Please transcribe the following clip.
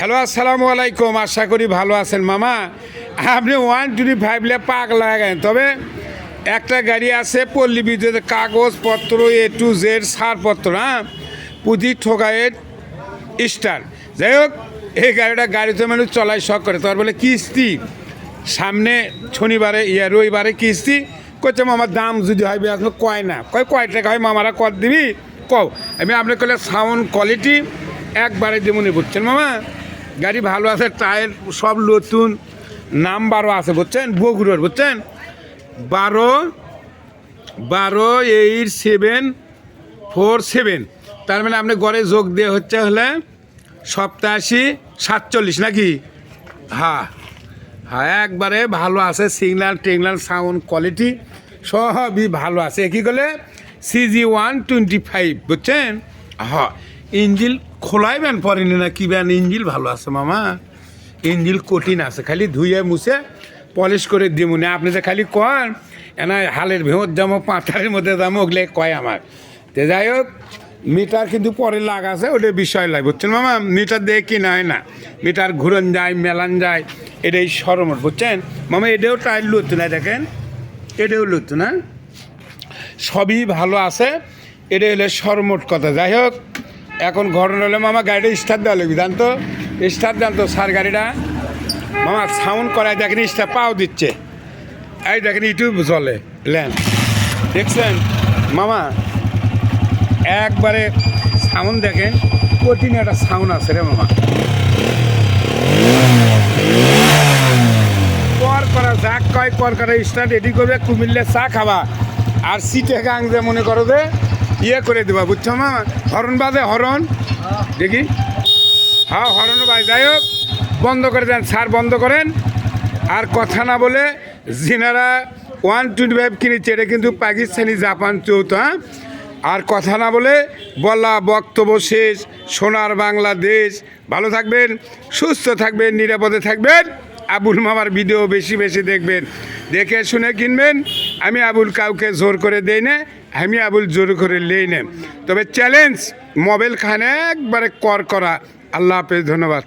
Hello, আসসালামু আলাইকুম। আশা করি ভালো আছেন মামা। আপনি ওয়ান টোয়েন্টি ফাইভ লে পাক লাগান। তবে একটা গাড়ি আছে, পল্লী বিদ্যুতের কাগজপত্র এ টু জেড সারপত্র হ্যাঁ? পুঁজি ঠোকায়ের স্টার যাই হোক, এই গাড়িটা গাড়িতে মানুষ চলাই শখ করে। তার বলে, কিস্তি? সামনে শনিবারে, ইয়া রবিবারে কিস্তি। করছে মামার দাম যদি হয় আপনি কয় না। কয় কয় টাকা হয়, মামারা কত দিবি? কও। আমি আপনার কলে সাউন্ড কোয়ালিটি একবারে যেমনই বুঝছেন মামা? গাড়ি ভালো আছে টায়ার সব নতুন নাম্বারও আছে, বুঝছেন? বগুড়োর, বুঝছেন? বারো বারো এইট সেভেন ফোর সেভেন তার মানে আপনি গড়ে যোগ দিয়ে হচ্ছে হলে সপ্তাশি সাতচল্লিশ নাকি? হ্যাঁ। হ্যাঁ একবারে ভালো আছে সিগনাল টিগনাল সাউন্ড কোয়ালিটি সবই ভালো আছে। কি করলে? সিজি ওয়ান টোয়েন্টি ফাইভ বুঝছেন? হ্যাঁ ইঞ্জিল খোলাইবেন পরেনি না, কি বেন? ইঞ্জিল ভালো আছে মামা। ইঞ্জিল কঠিন আছে, খালি ধুয়ে মুছে পলিশ করে দিব না, আপনি যে খালি কন, এনা হালের ভেঁত যাব পাঁঠারের মধ্যে যাব ওগুলো কয় আমার। তো যাই হোক, মিটার কিন্তু পরে লাগ আছে, ওটা বিষয় লাগে, বুঝছেন মামা? মিটার দিয়ে কি হয় না? মিটার ঘুরন যায়, মেলান যায়, এটাই সরমর, বুঝছেন? মামা, এটাও টাইল লুত না, দেখেন? এটাও লুত না। সবই ভালো আছে, এটা হলে সরমোট কথা। যাই হোক এখন ঘটনা হলে, মামা গাড়িটা স্টার্ট দেওয়া লাগবে, জানতো? স্টার্ট দেন তো সার গাড়িটা, মামা সাউন্ড করায় দেখেন স্টার পাও দিচ্ছে। এই দেখেন ইউটিউব চলে ল্যান্ড দেখছেন? মামা, একবারে সাউন্ড দেখেন কঠিন একটা সাউন্ড আছে রে মামা। কর করা যাক, কয় কর করা স্টার্ট রেডি করবে কুমিল্লে চা খাবা। আর সিটে গাং যে মনে করো যে ইয়ে করে দেবা, বুঝছ মা? হরণ বাজে, হরণ। দেখি। হ্যাঁ হরণ বাজ। যাই হোক, বন্ধ করে দেন, স্যার বন্ধ করেন। আর কথা না বলে জিনারা ওয়ান টোয়েন্টি ফাইভ কিনেছে, এটা কিন্তু পাকিস্তানি জাপান চৌথ হ্যাঁ? আর কথা না বলে বলা বক্তব্য শেষ, সোনার বাংলাদেশ। ভালো থাকবেন, সুস্থ থাকবেন, নিরাপদে থাকবেন। আবুল মামার ভিডিও বেশি বেশি দেখবেন। দেখে শুনে কিনবেন। আমি আবুল কাউকে জোর করে দেই না। আমি আবুল জোর করে লেই নেম। তবে চ্যালেঞ্জ মোবাইল খানে একবারে কর করা। আল্লাহ হাফেজ, ধন্যবাদ।